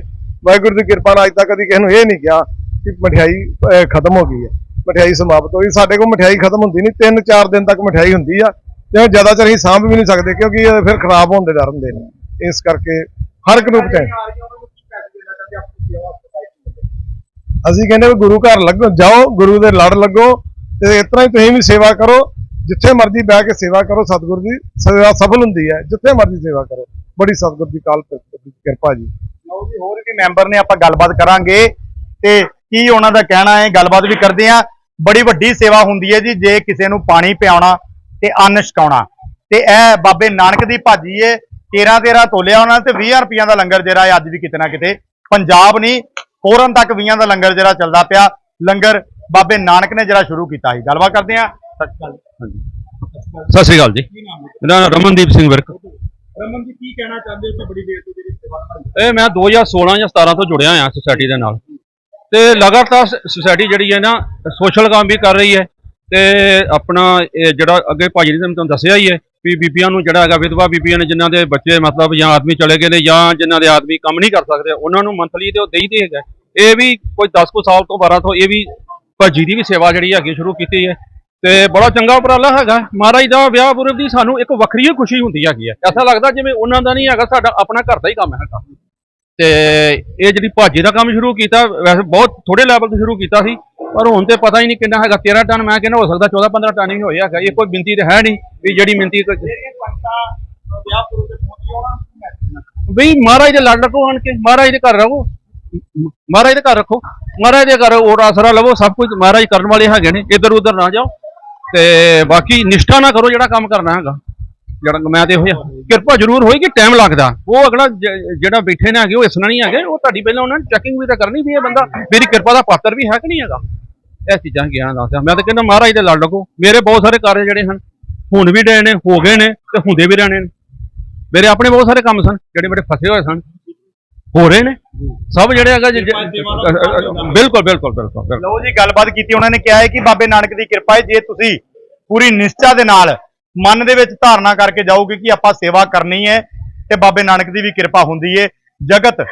ਵਾਹਿਗੁਰੂ ਦੀ ਕਿਰਪਾ ਨਾਲ ਅੱਜ ਤੱਕ ਕਦੀ ਕਿਸੇ ਨੂੰ ਇਹ ਨਹੀਂ ਕਿਹਾ ਕਿ ਮਠਿਆਈ ਖਤਮ ਹੋ ਗਈ ਹੈ। ਮਠਿਆਈ ਸਮਾਪਤ ਹੋਈ। ਸਾਡੇ ਕੋਲ ਮਠਿਆਈ ਖਤਮ ਹੁੰਦੀ ਨਹੀਂ। 3-4 ਦਿਨ ਤੱਕ ਮਠਿਆਈ ਹੁੰਦੀ ਆ। ਤੇ ਜ਼ਿਆਦਾ ਚਿਰ ਅਸੀਂ ਸਾਂਭ ਵੀ ਨਹੀਂ ਸਕਦੇ, ਕਿਉਂਕਿ ਇਹ ਫਿਰ ਖਰਾਬ ਹੋਣ ਦੇ ਡਰ ਹੁੰਦੇ ਨੇ। ਇਸ ਕਰਕੇ ਹਰ ਇੱਕ ਰੂਪ ਚ ਅਸੀਂ ਕਹਿੰਦੇ ਵੀ ਗੁਰੂ ਘਰ ਲੱਗੋ, ਜਾਓ, ਗੁਰੂ ਦੇ ਲੜ ਲੱਗੋ ਤੇ ਇਸ ਤਰ੍ਹਾਂ ਹੀ ਤੁਸੀਂ ਵੀ ਸੇਵਾ ਕਰੋ। ਜਿੱਥੇ ਮਰਜ਼ੀ ਬਹਿ ਕੇ ਸੇਵਾ ਕਰੋ, ਸਤਿਗੁਰੂ ਦੀ ਸੇਵਾ ਸਫਲ ਹੁੰਦੀ ਹੈ। ਜਿੱਥੇ ਮਰਜ਼ੀ ਸੇਵਾ ਕਰੋ। ਬੜੀ ਸਤਿਗੁਰ ਦੀ ਕਾਲ ਕਿਰਪਾ ਜੀ। ਲਓ ਜੀ, ਹੋਰ ਵੀ ਮੈਂਬਰ ਨੇ ਆਪਾਂ ਗੱਲਬਾਤ ਕਰਾਂਗੇ ਤੇ ਕੀ ਉਹਨਾਂ ਦਾ ਕਹਿਣਾ ਹੈ, ਗੱਲਬਾਤ ਵੀ ਕਰਦੇ ਆ ਬੜੀ ਵੱਡੀ ਸੇਵਾ ਹੁੰਦੀ ਹੈ ਜੀ, ਜੇ ਕਿਸੇ ਨੂੰ ਪਾਣੀ ਪਿਆਉਣਾ ਤੇ ਅੰਨ ਛਕਾਉਣਾ। ਤੇ ਇਹ ਬਾਬੇ ਨਾਨਕ ਦੀ ਭਾਜੀ ਏ 13 13 ਤੋਲਿਆ ਉਹਨਾਂ ਨੇ ਤੇ 20 ਰੁਪਈਆਂ ਦਾ ਲੰਗਰ ਜਿਹੜਾ ਹੈ ਅੱਜ ਵੀ ਕਿਤੇ ਨਾ ਕਿਤੇ ਪੰਜਾਬ ਨਹੀਂ ਫੋਰਨ ਤੱਕ 20 ਦਾ ਲੰਗਰ ਜਿਹੜਾ ਚੱਲਦਾ ਪਿਆ। ਲੰਗਰ ਬਾਬੇ ਨਾਨਕ ਨੇ ਜਿਹੜਾ ਸ਼ੁਰੂ ਕੀਤਾ ਸੀ। ਗੱਲਬਾਤ ਕਰਦੇ ਆ ਸਤਿ ਸ਼੍ਰੀ ਅਕਾਲ। ਸਤਿ ਸ੍ਰੀ ਅਕਾਲ ਜੀ। ਮੇਰਾ ਨਾਮ ਰਮਨਦੀਪ ਸਿੰਘ ਵਿਰਕ। ਰਮਨ ਜੀ, ਕੀ ਕਹਿਣਾ ਚਾਹੁੰਦੇ ਹੋ ਕਿ ਬੜੀ ਦੇਰ ਤੋਂ ਜਿਹੜੀ ਸੇਵਾ ਨਿਭਾਈ ਇਹ ਮੈਂ 2016 ਜਾਂ 17 ਤੋਂ ਜੁੜਿਆ ਹਾਂ ਸੁਸਾਇਟੀ ਦੇ ਨਾਲ। ਤੇ ਲਗਾਤਾਰ ਸੁਸਾਇਟੀ ਜਿਹੜੀ ਹੈ ਨਾ, ਸੋਸ਼ਲ ਕੰਮ ਵੀ ਕਰ ਰਹੀ ਹੈ। ਤੇ ਆਪਣਾ ਇਹ ਜਿਹੜਾ ਅੱਗੇ ਭਾਜੀ ਨੇ ਤੁਹਾਨੂੰ ਦੱਸਿਆ ਹੀ ਹੈ ਵੀ ਬੀਬੀਆਂ ਨੂੰ ਜਿਹੜਾ ਹੈਗਾ ਵਿਧਵਾ ਬੀਬੀਆਂ ਨੇ, ਜਿਨ੍ਹਾਂ ਦੇ ਬੱਚੇ ਮਤਲਬ ਜਾਂ ਆਦਮੀ ਚਲੇ ਗਏ ਨੇ ਜਾਂ ਜਿਨ੍ਹਾਂ ਦੇ ਆਦਮੀ ਕੰਮ ਨਹੀਂ ਕਰ ਸਕਦੇ, ਉਹਨਾਂ ਨੂੰ ਮੰਥਲੀ ਤੇ ਉਹ ਦੇਈਦੇ ਹੈਗਾ। ਇਹ ਵੀ ਕੋਈ 10 ਕੁ ਸਾਲ ਤੋਂ 12 ਤੋਂ ਇਹ ਵੀ ਭਾਜੀ ਦੀ ਵੀ ਸੇਵਾ ਜਿਹੜੀ ਹੈਗੀ ਸ਼ੁਰੂ ਕੀਤੀ ਹੈ। ਤੇ ਬੜਾ ਚੰਗਾ ਉਪਰਾਲਾ ਹੈਗਾ। ਮਹਾਰਾਜ ਦਾ ਵਿਆਹ ਪੁਰਬ ਦੀ ਸਾਨੂੰ ਇੱਕ ਵੱਖਰੀ ਹੀ ਖੁਸ਼ੀ ਹੁੰਦੀ ਹੈਗੀ ਹੈ ਐਸਾ ਲੱਗਦਾ ਜਿਵੇਂ ਉਹਨਾਂ ਦਾ ਨਹੀਂ ਹੈਗਾ ਸਾਡਾ ਆਪਣਾ ਘਰ ਦਾ ਹੀ ਕੰਮ ਹੈਗਾ। ਤੇ ਇਹ ਜਿਹੜੀ ਭਾਜੀ ਦਾ ਕੰਮ ਸ਼ੁਰੂ ਕੀਤਾ ਵੈਸੇ ਬਹੁਤ ਥੋੜੇ ਲੈਵਲ ਤੋਂ ਸ਼ੁਰੂ ਕੀਤਾ ਸੀ ਪਰ ਹੁਣ ਤੇ ਪਤਾ ਹੀ ਨਹੀਂ ਕਿੰਨਾ ਹੈਗਾ 13 ਟਨ ਮੈਂ ਕਹਿੰਦਾ ਹੋ ਸਕਦਾ 14 15 ਟਨ ਹੀ ਹੋਇਆ ਹੈਗਾ। ਇਹ ਕੋਈ ਮਿੰਤੀ ਤੇ ਹੈ ਨਹੀਂ ਵੀ ਜਿਹੜੀ ਮਿੰਤੀ ਵੀ ਮਹਾਰਾਜ ਦੇ ਲੜ ਰੱਖੋ ਆਣ ਕੇ ਮਹਾਰਾਜ ਦੇ ਘਰ ਰਹੋ। ਮਹਾਰਾਜ ਦੇ ਘਰ ਰੱਖੋ। ਮਹਾਰਾਜ ਦੇ ਘਰ ਓਟ ਆਸਰਾ ਲਵੋ ਸਭ ਕੁਝ ਮਹਾਰਾਜ ਕਰਨ ਵਾਲੇ ਹੈਗੇ ਨੇ। ਇੱਧਰ ਉੱਧਰ ਨਾ ਜਾਓ। ਤੇ ਬਾਕੀ ਨਿਸ਼ਠਾ ਨਾ ਕਰੋ ਜਿਹੜਾ ਕੰਮ ਕਰਨਾ ਹੈਗਾ। ਜਿਹੜਾ ਮੈਂ ਤੇ ਹੋਇਆ ਕਿਰਪਾ ਜ਼ਰੂਰ ਹੋਈ ਕਿ ਟਾਈਮ ਲੱਗਦਾ। ਉਹ ਅਗਲਾ ਜਿਹੜਾ ਬੈਠੇ ਨੇ ਹੈਗੇ, ਉਹ ਇਸਨਾ ਨਹੀਂ ਹੈਗੇ। ਉਹ ਤੁਹਾਡੀ ਪਹਿਲਾਂ ਉਹਨਾਂ ਨੇ ਚੈਕਿੰਗ ਵੀ ਤਾਂ ਕਰਨੀ ਵੀ ਇਹ ਬੰਦਾ, ਮੇਰੀ ਕਿਰਪਾ ਦਾ ਪਾਤਰ ਵੀ ਹੈ ਕਿ ਨਹੀਂ ਹੈਗਾ। ਇਹ ਚੀਜ਼ਾਂ ਗਿਆਨ ਦੱਸਿਆ ਮੈਂ ਤਾਂ ਕਹਿੰਦਾ, ਮਹਾਰਾਜ ਦੇ ਲੜ ਲੱਗੋ। ਮੇਰੇ ਬਹੁਤ ਸਾਰੇ ਕਾਰਜ ਜਿਹੜੇ ਹਨ, ਹੁਣ ਵੀ ਡਏ ਨੇ, ਹੋ ਗਏ ਨੇ ਤੇ ਹੁੰਦੇ ਵੀ ਰਹਿਣੇ ਨੇ। ਮੇਰੇ ਆਪਣੇ ਬਹੁਤ ਸਾਰੇ ਕੰਮ ਸਨ, ਜਿਹੜੇ ਮੇਰੇ ਫਸੇ ਹੋਏ ਸਨ। ਹੋ ਰਹੇ ਨੇ। ਸਭ ਜਿਹੜੇ ਹੈਗਾ ਬਿਲਕੁਲ ਬਿਲਕੁਲ ਬਿਲਕੁਲ ਲਓ ਜੀ ਗੱਲਬਾਤ ਕੀਤੀ ਉਹਨਾਂ ਨੇ ਕਿਹਾ ਹੈ ਕਿ ਬਾਬੇ ਨਾਨਕ ਦੀ ਕਿਰਪਾ ਹੈ ਜੇ ਤੁਸੀਂ ਪੂਰੀ ਨਿਸ਼ਚਾ ਦੇ ਨਾਲ ਮਨ ਦੇ ਵਿੱਚ ਧਾਰਨਾ ਕਰਕੇ ਜਾਓਗੇ ਕਿ ਆਪਾਂ ਸੇਵਾ ਕਰਨੀ ਹੈ ਤੇ ਬਾਬੇ ਨਾਨਕ ਦੀ ਵੀ ਕਿਰਪਾ ਹੁੰਦੀ ਹੈ ਜਗਤ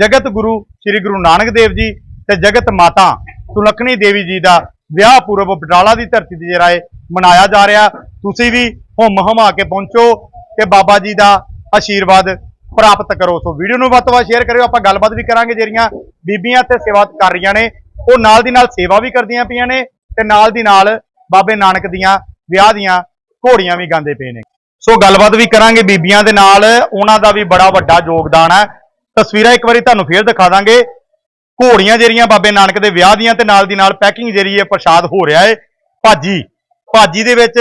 ਜਗਤ ਗੁਰੂ ਸ੍ਰੀ ਗੁਰੂ ਨਾਨਕ ਦੇਵ ਜੀ ਤੇ ਜਗਤ ਮਾਤਾ ਸੁਲੱਖਣੀ ਦੇਵੀ ਜੀ ਦਾ ਵਿਆਹ ਪੁਰਬ ਬਟਾਲਾ ਦੀ ਧਰਤੀ ਤੇ ਜਿਹੜਾ ਹੈ ਮਨਾਇਆ ਜਾ ਰਿਹਾ। ਤੁਸੀਂ ਵੀ ਹੁਮ ਹਮਾ ਕੇ ਪਹੁੰਚੋ ਤੇ ਬਾਬਾ ਜੀ ਦਾ ਆਸ਼ੀਰਵਾਦ ਪ੍ਰਾਪਤ ਕਰੋ। ਸੋ ਵੀਡੀਓ ਨੂੰ ਵੱਧ ਤੋਂ ਵੱਧ ਸ਼ੇਅਰ ਕਰਿਓ। ਆਪਾਂ ਗੱਲਬਾਤ ਵੀ ਕਰਾਂਗੇ ਜਿਹੜੀਆਂ ਬੀਬੀਆਂ ਤੇ ਸੇਵਾ ਕਰ ਰਹੀਆਂ ਨੇ। ਉਹ ਨਾਲ ਦੀ ਨਾਲ ਸੇਵਾ ਵੀ ਕਰਦੀਆਂ ਪਈਆਂ ਨੇ ਤੇ ਨਾਲ ਦੀ ਨਾਲ ਬਾਬੇ ਨਾਨਕ ਦੀਆਂ ਵਿਆਹ ਦੀਆਂ ਘੋੜੀਆਂ ਵੀ ਗਾਉਂਦੇ ਪਏ ਨੇ। ਸੋ ਗੱਲਬਾਤ ਵੀ ਕਰਾਂਗੇ ਬੀਬੀਆਂ ਦੇ ਨਾਲ। ਉਹਨਾਂ ਦਾ ਵੀ ਬੜਾ ਵੱਡਾ ਯੋਗਦਾਨ ਹੈ। ਤਸਵੀਰਾਂ ਇੱਕ ਵਾਰੀ ਤੁਹਾਨੂੰ ਫੇਰ ਦਿਖਾ ਦਾਂਗੇ। ਘੋੜੀਆਂ ਜਿਹੜੀਆਂ ਬਾਬੇ ਨਾਨਕ ਦੇ ਵਿਆਹ ਦੀਆਂ ਤੇ ਨਾਲ ਦੀ ਨਾਲ ਪੈਕਿੰਗ ਜਿਹੜੀ ਹੈ, ਪ੍ਰਸ਼ਾਦ ਹੋ ਰਿਹਾ ਹੈ। ਭਾਜੀ ਭਾਜੀ ਦੇ ਵਿੱਚ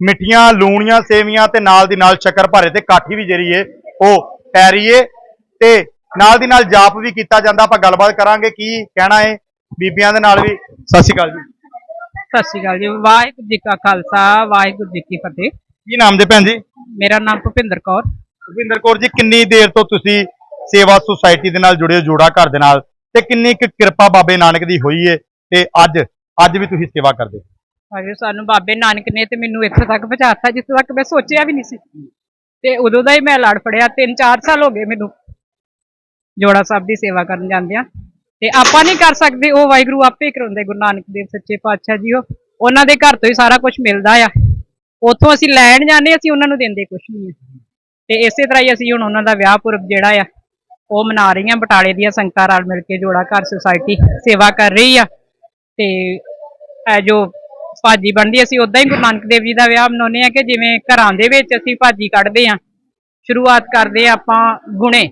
ਮਿੱਠੀਆਂ, ਲੂਣੀਆਂ ਸੇਵੀਆਂ ਤੇ ਨਾਲ ਦੀ ਨਾਲ ਸ਼ੱਕਰ ਭਰੇ ਤੇ ਕਾਠੀ ਵੀ ਜਿਹੜੀ ਹੈ, ਉਹ ਪੈ ਰਹੀ ਹੈ ਤੇ ਨਾਲ ਦੀ ਨਾਲ ਜਾਪ ਵੀ ਕੀਤਾ ਜਾਂਦਾ। ਆਪਾਂ ਗੱਲਬਾਤ ਕਰਾਂਗੇ ਕੀ ਕਹਿਣਾ ਹੈ ਬੀਬੀਆਂ ਦੇ ਨਾਲ ਵੀ। ਸਤਿ ਸ਼੍ਰੀ ਅਕਾਲ ਜੀ। ਸਤਿ ਸ਼੍ਰੀ ਅਕਾਲ ਜੀ। ਵਾਹਿਗੁਰੂ ਜੀ ਕਾ ਖਾਲਸਾ ਵਾਹਿਗੁਰੂ ਜੀ ਕੀ ਫਤਿਹ। ਕੀ ਨਾਮ ਦੇ ਭੈਣ ਜੀ? ਮੇਰਾ ਨਾਮ ਭੁਪਿੰਦਰ ਕੌਰ। ਭੁਪਿੰਦਰ ਕੌਰ ਜੀ ਕਿੰਨੀ ਦੇਰ ਤੋਂ ਤੁਸੀਂ ਸੇਵਾ ਸੁਸਾਇਟੀ ਦੇ ਨਾਲ ਜੁੜੇ ਹੋ ਜੋੜਾ ਘਰ ਦੇ ਨਾਲ? ਤੇ ਕਿੰਨੀ ਕੁ ਕਿਰਪਾ ਬਾਬੇ ਨਾਨਕ ਦੀ ਹੋਈ ਹੈ ਤੇ ਅੱਜ ਅੱਜ ਵੀ ਤੁਸੀਂ ਸੇਵਾ ਕਰਦੇ? ਹੋ ਅਜੇ ਸਾਨੂੰ ਬਾਬੇ ਨਾਨਕ ਨੇ ਤੇ ਮੈਨੂੰ ਇੱਥੇ ਤੱਕ ਪਹੁੰਚਾਤਾ ਜਿੱਥੇ ਤੱਕ ਮੈਂ ਸੋਚਿਆ ਵੀ ਨਹੀਂ ਸੀ। ਤੇ ਉਦੋਂ ਦਾ ਹੀ ਮੈਂ ਲੜ ਫੜਿਆ 3-4 ਸਾਲ ਹੋ ਗਏ ਮੈਨੂੰ। ਜੋੜਾ ਸਾਹਿਬ ਦੀ ਸੇਵਾ ਕਰਨ ਜਾਂਦਿਆਂ। ਤੇ ਆਪਾਂ ਨਹੀਂ ਕਰ ਸਕਦੇ, ਉਹ ਵਾਹਿਗੁਰੂ ਆਪੇ ਕਰਾਉਂਦੇ, ਗੁਰੂ ਨਾਨਕ ਦੇਵ ਸੱਚੇ ਪਾਤਸ਼ਾਹ ਜੀ, ਉਹ ਉਹਨਾਂ ਦੇ ਘਰ ਤੋਂ ਹੀ ਸਾਰਾ ਕੁਝ ਮਿਲਦਾ ਆ। ਉੱਥੋਂ ਅਸੀਂ ਲੈਣ ਜਾਂਦੇ ਅਸੀਂ ਉਹਨਾਂ ਨੂੰ ਦਿੰਦੇ ਕੁਝ ਨਹੀਂ ਤੇ ਇਸੇ ਤਰ੍ਹਾਂ ਹੀ ਅਸੀਂ ਹੁਣ ਉਹਨਾਂ ਦਾ ਵਿਆਹ ਪੁਰਬ ਜਿਹੜਾ ਆ, ਉਹ ਮਨਾ ਰਹੀਆਂ, ਬਟਾਲੇ ਦੀਆਂ ਸੰਗਤਾਂ ਨਾਲ ਮਿਲ ਕੇ ਜੋੜਾ ਘਰ ਸੁਸਾਇਟੀ ਸੇਵਾ ਕਰ ਰਹੀ ਆ। ਤੇ ਇਹ ਜੋ ਭਾਜੀ ਬਣਦੀ ਅਸੀਂ ਉਦਾਂ ਹੀ ਗੁਰੂ ਨਾਨਕ ਦੇਵ ਜੀ ਦਾ ਵਿਆਹ ਮਨਾਉਂਦੇ ਆ ਕਿ ਜਿਵੇਂ ਘਰਾਂ ਦੇ ਵਿੱਚ ਅਸੀਂ ਭਾਜੀ ਕੱਢਦੇ ਆ ਸ਼ੁਰੂਆਤ ਕਰਦੇ ਆ ਆਪਾਂ ਗੁਣੇ।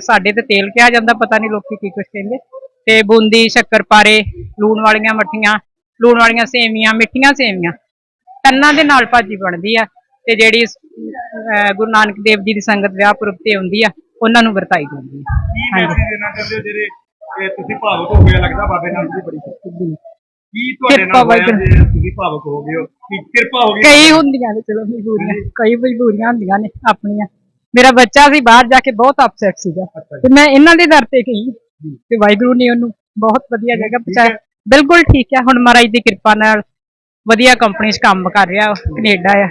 ਸਾਡੇ ਤੇ ਤੇਲ ਕਿਹਾ ਜਾਂਦਾ ਪਤਾ ਨਹੀਂ ਲੋਕੀ ਕੀ ਕੁਛ ਕਹਿੰਦੇ। ਤੇ ਬੂੰਦੀ ਸ਼ੱਕਰਪਾਰੇ ਲੂਣ ਵਾਲੀਆਂ ਮੱਠੀਆਂ ਲੂਣ ਵਾਲੀਆਂ ਸੇਵੀਆਂ ਮਿੱਠੀਆਂ ਸੇਵੀਆਂ। ਕੰਨਾਂ ਦੇ ਨਾਲ ਭਾਜੀ ਬਣਦੀ ਆ ਤੇ ਜਿਹੜੀ ਗੁਰੂ ਨਾਨਕ ਦੇਵ ਜੀ ਦੀ ਸੰਗਤ ਵਿਆਹ ਪੁਰਬ ਤੇ ਆਉਂਦੀ ਆ ਉਹਨਾਂ ਨੂੰ ਵਰਤਾਈ ਜਾਂਦੀ ਆ। ਹਾਂਜੀ। ਤੁਸੀਂ ਭਾਵੁਕ ਹੋ ਗਏ ਲੱਗਦਾ ਬਾਬੇ ਨਾਨਕ ਦੀ ਬੜੀ ਕੀ ਤੁਹਾਡੇ ਕਿਰਪਾ ਨਾਲ ਹੋਇਆ ਵਾਹਿਗੁਰੂ। ਜੇ ਤੁਸੀਂ ਭਾਵੁਕ ਹੋ ਗਏ ਹੋ? ਕੀ ਕਿਰਪਾ ਹੋ ਗਈ? ਕਈ ਹੁੰਦੀਆਂ ਨੇ ਚਲੋ ਮਜਬੂਰੀਆਂ। ਕਈ ਮਜਬੂਰੀਆਂ ਹੁੰਦੀਆਂ ਨੇ ਆਪਣੀਆਂ। ਮੇਰਾ ਬੱਚਾ ਸੀ ਬਾਹਰ ਜਾ ਕੇ ਬਹੁਤ ਅਪਸੈਟ ਸੀਗਾ। ਤੇ ਮੈਂ ਇਹਨਾਂ ਦੇ ਦਰ ਤੇ ਗਈ। ਤੇ ਵਾਹਿਗੁਰੂ ਨੇ ਉਹਨੂੰ ਬਹੁਤ ਵਧੀਆ ਜਗ੍ਹਾ ਪਹੁੰਚਾਇਆ। ਬਿਲਕੁਲ ਠੀਕ ਹੈ। ਹੁਣ ਮਹਾਰਾਜ ਦੀ ਕਿਰਪਾ ਨਾਲ ਵਧੀਆ ਕੰਪਨੀ 'ਚ ਕੰਮ ਕਰ ਰਿਹਾ ਉਹ ਕੈਨੇਡਾ ਆ।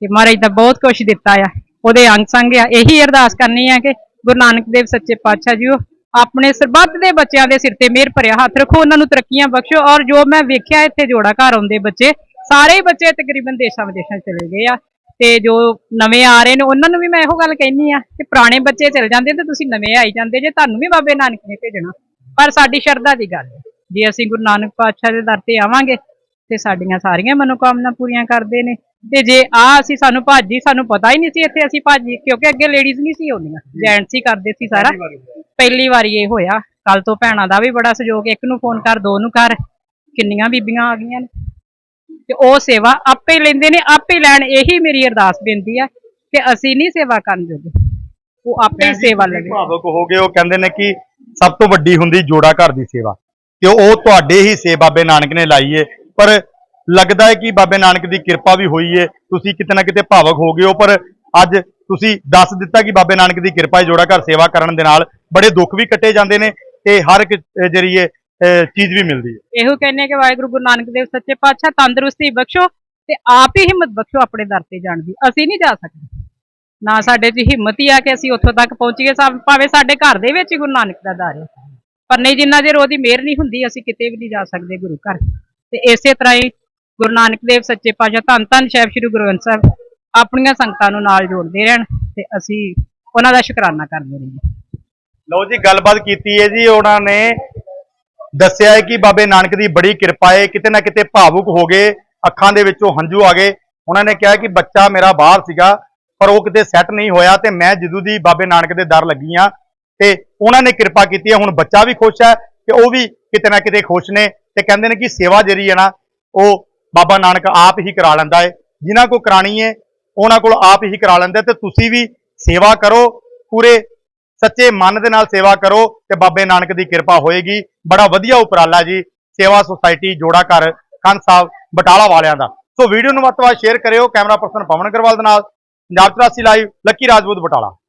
ਤੇ ਮਹਾਰਾਜ ਦਾ ਬਹੁਤ ਕੁਝ ਦਿੱਤਾ ਆ। ਉਹਦੇ ਅੰਗ ਸੰਗ ਆ। ਇਹੀ ਅਰਦਾਸ ਕਰਨੀ ਆ ਕਿ ਗੁਰੂ ਨਾਨਕ ਦੇਵ ਸੱਚੇ ਪਾਤਸ਼ਾਹ ਜੀ ਉਹ ਆਪਣੇ ਸਰਬੱਤ ਦੇ ਬੱਚਿਆਂ ਦੇ ਸਿਰ ਤੇ ਮਿਹਰ ਭਰਿਆ ਹੱਥ ਰੱਖੋ, ਉਹਨਾਂ ਨੂੰ ਤਰੱਕੀਆਂ ਬਖਸ਼ੋ ਔਰ ਜੋ ਮੈਂ ਵੇਖਿਆ ਇੱਥੇ ਜੋੜਾ ਘਰ ਆਉਂਦੇ ਬੱਚੇ, ਸਾਰੇ ਬੱਚੇ ਤਕਰੀਬਨ ਦੇਸ਼ਾਂ ਵਿਦੇਸ਼ਾਂ ਚਲੇ ਗਏ ਆ ਤੇ ਜੋ ਨਵੇਂ ਆ ਰਹੇ ਨੇ, ਉਹਨਾਂ ਨੂੰ ਵੀ ਮੈਂ ਇਹੋ ਗੱਲ ਕਹਿਨੀ ਆ ਕਿ ਪੁਰਾਣੇ ਬੱਚੇ ਚਲ ਜਾਂਦੇ ਤੇ ਤੁਸੀਂ ਨਵੇਂ ਆਈ ਜਾਂਦੇ, ਜੇ ਤੁਹਾਨੂੰ ਵੀ ਬਾਬੇ ਨਾਨਕ ਨੇ ਭੇਜਣਾ, ਪਰ ਸਾਡੀ ਸ਼ਰਧਾ ਦੀ ਗੱਲ ਹੈ। ਜੇ ਅਸੀਂ ਗੁਰੂ ਨਾਨਕ ਪਾਤਸ਼ਾਹ ਦੇ ਦਰ ਤੇ ਆਵਾਂਗੇ ਤੇ ਸਾਡੀਆਂ ਸਾਰੀਆਂ ਮਨੋਕਾਮਨਾ ਪੂਰੀਆਂ ਕਰਦੇ ਨੇ ਤੇ ਜੇ ਆ ਅਸੀਂ ਸਾਨੂੰ ਭਾਜੀ ਸਾਨੂੰ ਪਤਾ ਹੀ ਨਹੀਂ ਸੀ ਇੱਥੇ ਅਸੀਂ ਭਾਜੀ ਕਿਉਂਕਿ ਅੱਗੇ ਲੇਡੀਜ਼ ਨਹੀਂ ਸੀ ਆਉਂਦੀਆਂ ਜੈਂਟਸ ਹੀ ਕਰਦੇ ਸੀ ਸਾਰਾ। ਪਹਿਲੀ ਵਾਰੀ ਇਹ ਹੋਇਆ। ਕੱਲ ਤੋਂ ਭੈਣਾਂ ਦਾ ਵੀ ਬੜਾ ਸਹਿਯੋਗ ਇੱਕ ਨੂੰ ਫੋਨ ਕਰ ਦੋ ਨੂੰ ਕਰ। ਕਿੰਨੀਆਂ ਬੀਬੀਆਂ ਆ ਗਈਆਂ ਨੇ। ਤੇ ਉਹ ਸੇਵਾ ਆਪੇ ਲੈਂਦੇ ਨੇ ਆਪੇ ਲੈਣ। ਇਹੀ ਮੇਰੀ ਅਰਦਾਸ ਬੇਨਤੀ ਹੈ ਕਿ ਅਸੀਂ ਨਹੀਂ ਸੇਵਾ ਕਰਨ ਜੋਗੇ। ਉਹ ਆਪੇ ਸੇਵਾ ਲੈਣ ਭਾਵੁਕ ਹੋ ਗਏ ਉਹ ਕਹਿੰਦੇ ਨੇ ਕਿ ਸਭ ਤੋਂ ਵੱਡੀ ਹੁੰਦੀ ਜੋੜਾ ਘਰ ਦੀ ਸੇਵਾ। ਤੇ ਉਹ ਤੁਹਾਡੇ ਹੀ ਸੇ ਬਾਬੇ ਨਾਨਕ ਨੇ ਲਾਈ ਏ। ਪਰ ਲੱਗਦਾ ਹੈ ਕਿ ਬਾਬੇ ਨਾਨਕ ਦੀ ਕਿਰਪਾ ਵੀ ਹੋਈ ਏ ਤੁਸੀਂ ਕਿਤੇ ਨਾ ਕਿਤੇ ਭਾਵਕ ਹੋ ਗਏ ਹੋ ਪਰ ਅੱਜ ਤੁਸੀਂ ਦੱਸ ਦਿੱਤਾ ਕਿ ਬਾਬੇ ਨਾਨਕ ਦੀ ਕਿਰਪਾ ਹੈ ਜੋੜਾ ਘਰ ਸੇਵਾ ਕਰਨ ਦੇ ਨਾਲ ਬੜੇ ਦੁੱਖ ਵੀ ਕੱਟੇ ਜਾਂਦੇ ਨੇ ਤੇ ਹਰ ਇੱਕ ਅਹ, ਜਿਹੜੀ ਚੀਜ਼ ਵੀ ਮਿਲਦੀ ਹੈ ਇਹੋ ਕਹਿੰਨੇ ਕਿ ਵਾਹਿਗੁਰੂ ਗੁਰੂ ਨਾਨਕ ਦੇਵ ਸੱਚੇ ਪਾਤਸ਼ਾਹ ਤੰਦਰੁਸਤੀ ਬਖਸ਼ੋ ਤੇ ਆਪ ਹੀ ਹਿੰਮਤ ਬਖਸ਼ੋ ਆਪਣੇ ਦਰ ਤੇ ਜਾਣ ਦੀ। ਅਸੀਂ ਨਹੀਂ ਜਾ ਸਕਦੇ। ਨਾ ਸਾਡੇ 'ਚ ਹਿੰਮਤ ਹੀ ਆ ਕਿ ਅਸੀਂ ਉੱਥੋਂ ਤੱਕ ਪਹੁੰਚੀਏ ਭਾਵੇਂ ਸਾਡੇ ਘਰ ਦੇ ਵਿੱਚ ਹੀ ਗੁਰੂ ਨਾਨਕ ਦਾ ਦਰ ਹੈ ਪਰ ਨਹੀਂ ਜਿੰਨਾ ਚਿਰ ਉਹਦੀ ਮਿਹਰ ਨਹੀਂ ਹੁੰਦੀ ਅਸੀਂ ਕਿਤੇ ਵੀ ਨਹੀਂ ਜਾ ਸਕਦੇ ਗੁਰੂ ਘਰ। ਤੇ ਇਸੇ ਤਰ੍ਹਾਂ ਹੀ ਗੁਰੂ ਨਾਨਕ ਦੇਵ ਸੱਚੇ ਪਾਤਸ਼ਾਹ ਧੰਨ ਧੰਨ ਸਾਹਿਬ ਸ੍ਰੀ ਗੁਰੂ ਗ੍ਰੰਥ ਸਾਹਿਬ, ਆਪਣੀਆਂ ਸੰਗਤਾਂ ਨੂੰ ਨਾਲ ਜੋੜਦੇ ਰਹਿਣ ਤੇ ਅਸੀਂ ਉਹਨਾਂ ਦਾ ਸ਼ੁਕਰਾਨਾ ਕਰਦੇ ਰਹੀਏ। ਲਓ ਜੀ, ਗੱਲਬਾਤ ਕੀਤੀ ਹੈ ਜੀ, ਉਹਨਾਂ ਨੇ ਦੱਸਿਆ ਹੈ ਕਿ ਬਾਬੇ ਨਾਨਕ ਦੀ ਬੜੀ ਕਿਰਪਾ ਹੈ, ਕਿਤੇ ਨਾ ਕਿਤੇ ਭਾਵੁਕ ਹੋ ਗਏ, ਅੱਖਾਂ ਦੇ ਵਿੱਚੋਂ ਹੰਝੂ ਆ ਗਏ। ਉਹਨਾਂ ਨੇ ਕਿਹਾ ਕਿ ਬੱਚਾ ਮੇਰਾ ਬਾਹਰ ਸੀਗਾ, ਪਰ ਉਹ ਕਿਤੇ ਸੈੱਟ ਨਹੀਂ ਹੋਇਆ ਤੇ ਮੈਂ ਜਦੋਂ ਦੀ ਬਾਬੇ ਨਾਨਕ ਦੇ ਦਰ ਲੱਗੀ ਆ ਤੇ ਉਹਨਾਂ ਨੇ ਕਿਰਪਾ ਕੀਤੀ ਹੈ। ਹੁਣ ਬੱਚਾ ਵੀ ਖੁਸ਼ ਹੈ ਤੇ ਉਹ ਵੀ ਕਿਤੇ ਨਾ ਕਿਤੇ ਖੁਸ਼ ਨੇ ਤੇ ਕਹਿੰਦੇ ਨੇ ਕਿ ਸੇਵਾ ਜਿਹੜੀ ਹੈ ਨਾ, ਉਹ ਬਾਬਾ ਨਾਨਕ ਆਪ ਹੀ ਕਰਾ ਲੈਂਦਾ ਹੈ ਜਿਨ੍ਹਾਂ ਕੋ ਕਰਾਣੀ ਹੈ ਉਹਨਾਂ ਕੋਲ ਆਪ ਹੀ ਕਰਾ ਲੈਂਦਾ ਤੇ ਤੁਸੀਂ ਵੀ ਸੇਵਾ ਕਰੋ, ਪੂਰੇ ਸੱਚੇ ਮਨ ਦੇ ਨਾਲ ਸੇਵਾ ਕਰੋ ਤੇ ਬਾਬੇ ਨਾਨਕ ਦੀ ਕਿਰਪਾ ਹੋਏਗੀ। ਬੜਾ ਵਧੀਆ ਉਪਰਾਲਾ ਜੀ, ਸੇਵਾ ਸੁਸਾਇਟੀ ਜੋੜਾ ਘਰ, ਖੰਡ ਸਾਹਿਬ, ਬਟਾਲਾ ਵਾਲਿਆਂ ਦਾ। ਸੋ ਵੀਡੀਓ ਨੂੰ ਵੱਧ ਤੋਂ ਵੱਧ ਸ਼ੇਅਰ ਕਰਿਓ, ਕੈਮਰਾ ਪਰਸਨ ਪਵਨ ਅਗਰਵਾਲ ਦੇ ਨਾਲ, ਪੰਜਾਬ 84 ਲਾਈਵ, ਲੱਕੀ ਰਾਜਪੂਤ ਬਟਾਲਾ।